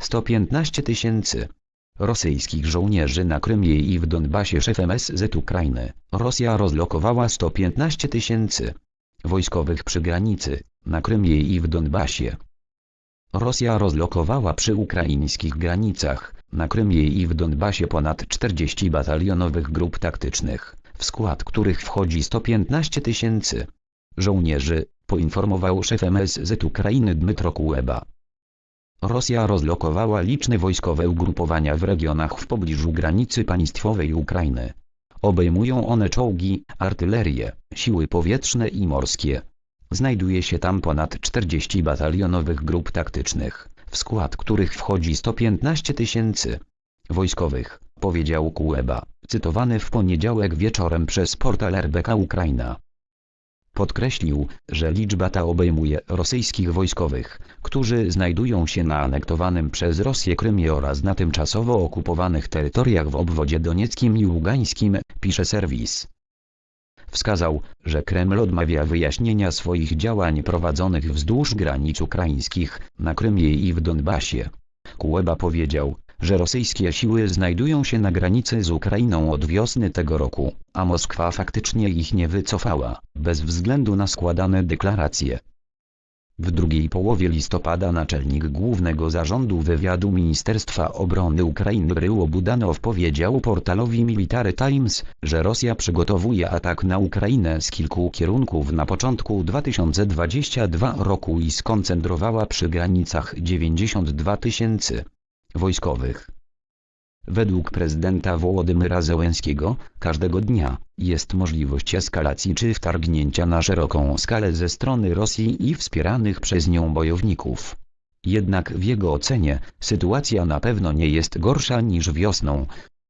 115 tysięcy rosyjskich żołnierzy na Krymie i w Donbasie szef MSZ Ukrainy. Rosja rozlokowała 115 tysięcy wojskowych przy granicy, na Krymie i w Donbasie. Rosja rozlokowała przy ukraińskich granicach, na Krymie i w Donbasie ponad 40 batalionowych grup taktycznych, w skład których wchodzi 115 tysięcy żołnierzy, poinformował szef MSZ Ukrainy Dmytro Kuleba. Rosja rozlokowała liczne wojskowe ugrupowania w regionach w pobliżu granicy państwowej Ukrainy. Obejmują one czołgi, artylerię, siły powietrzne i morskie. Znajduje się tam ponad 40 batalionowych grup taktycznych, w skład których wchodzi 115 tysięcy wojskowych, powiedział Kuleba, cytowany w poniedziałek wieczorem przez portal RBK Ukraina. Podkreślił, że liczba ta obejmuje rosyjskich wojskowych, którzy znajdują się na anektowanym przez Rosję Krymie oraz na tymczasowo okupowanych terytoriach w obwodzie donieckim i ługańskim, pisze serwis. Wskazał, że Kreml odmawia wyjaśnienia swoich działań prowadzonych wzdłuż granic ukraińskich, na Krymie i w Donbasie. Kuleba powiedział, że rosyjskie siły znajdują się na granicy z Ukrainą od wiosny tego roku, a Moskwa faktycznie ich nie wycofała, bez względu na składane deklaracje. W drugiej połowie listopada naczelnik Głównego Zarządu Wywiadu Ministerstwa Obrony Ukrainy Bryło Budanow powiedział portalowi Military Times, że Rosja przygotowuje atak na Ukrainę z kilku kierunków na początku 2022 roku i skoncentrowała przy granicach 92 tysięcy wojskowych. Według prezydenta Wołodymyra Zełenskiego, każdego dnia, jest możliwość eskalacji czy wtargnięcia na szeroką skalę ze strony Rosji i wspieranych przez nią bojowników. Jednak w jego ocenie, sytuacja na pewno nie jest gorsza niż wiosną,